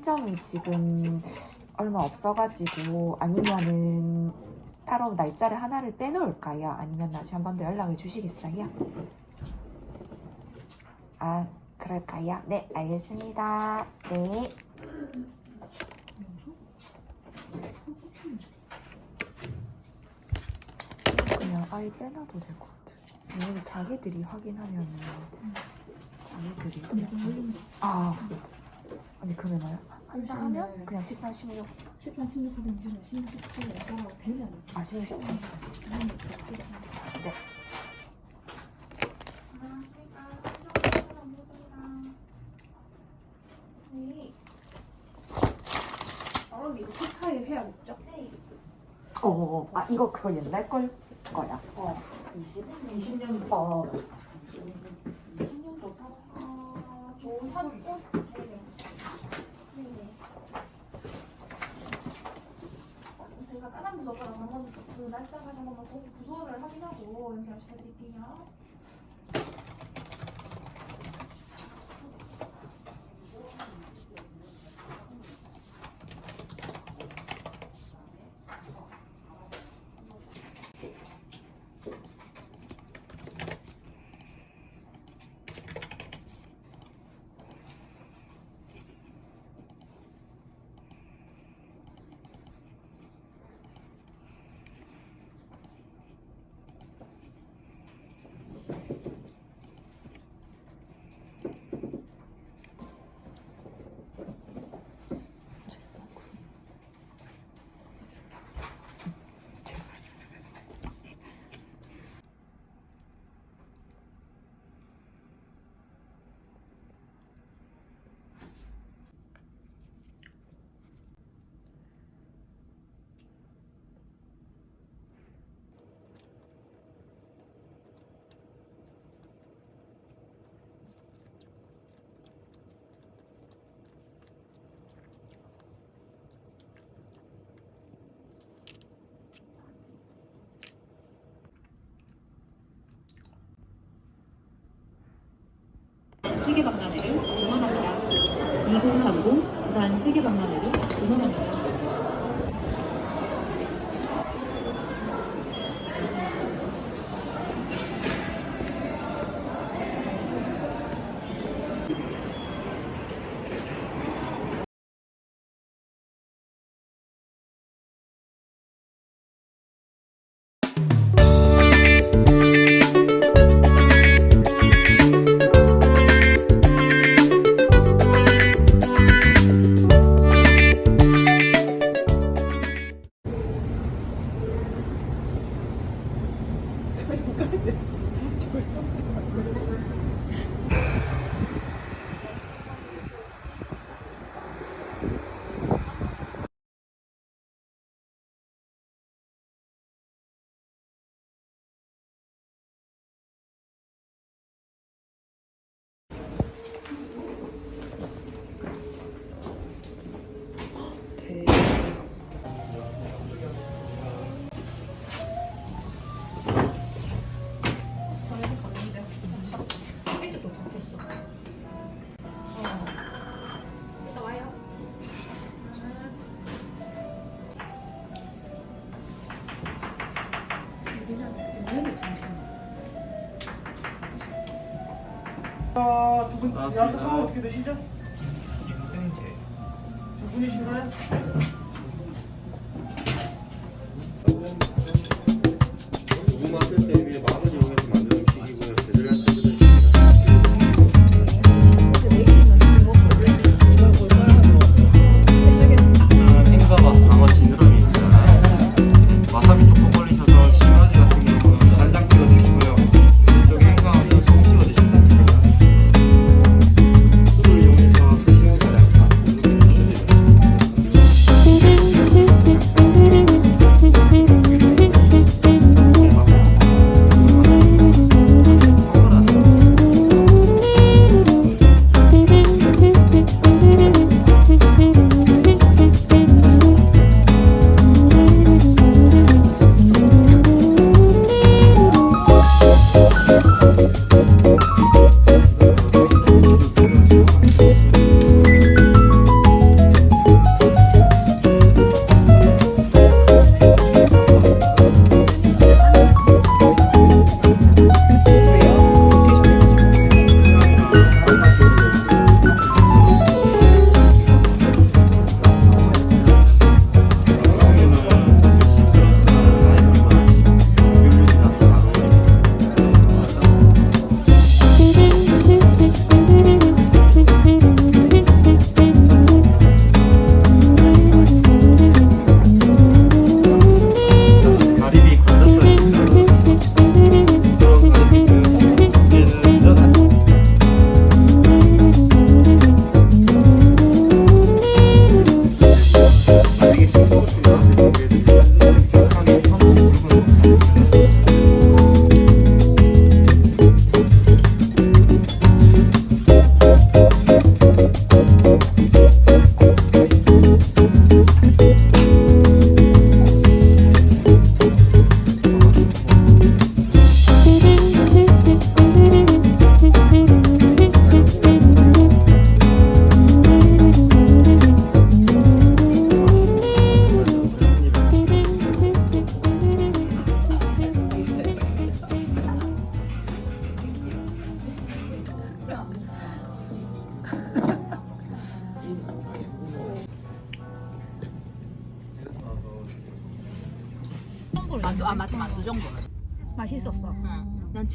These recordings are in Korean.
일정이 지금 얼마 없어가지고 아니면은 따로 날짜를 하나를 빼놓을까요? 아니면 나중에 한 번 더 연락을 주시겠어요? 아 그럴까요? 네 알겠습니다. 네. 그냥 아예 빼놔도 될 것 같아. 여기 자기들이 확인하면은 자기들이 아 아니 그러면 한다 하면 그냥 13, 16, 13, 16 하면 되면 16, 17에 따라 되면 아 16, 17. 네. 아, 이거 스타일 해야겠죠? 어, 어, 아 이거 그거 옛날 걸 거야. 어. 20? 20년 어. 20년도 아, 좋은 하루 또 제가 다른 부서처럼 한번 그 날짜까지 한 번만 꼭 부서를 확인하고 연결 시켜드릴게요. 세계박람회를 응원합니다. 2030 부산 세계 박람회 아, 두 분, 반갑습니다. 여한테 성함 어떻게 되시죠? 김승재 두 분이신가요?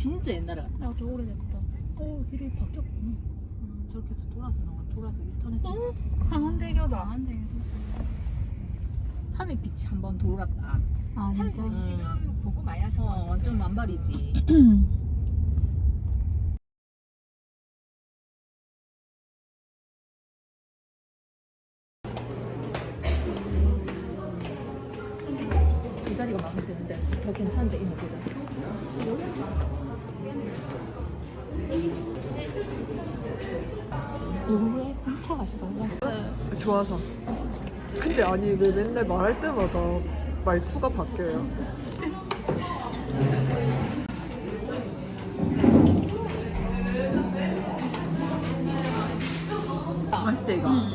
진짜 옛날에 갔다. 나도 오래됐다. 어, 길이 바뀌었구나. 음, 저렇게 해서 돌아서 나와 돌아서 유턴해서 강원대교다. 안돼 삼익 비치 한번 돌았다. 아, 진짜? 음. 지금 보고 마야서 어 완전 만발이지. 이 자리가 마음에 드는데 더 괜찮은데 이모보 다. 왜 훔쳐 갔어요? 좋아서. 근데 아니 왜 맨날 말할 때마다 말투가 바뀌어요? 맛있지 이거? 맛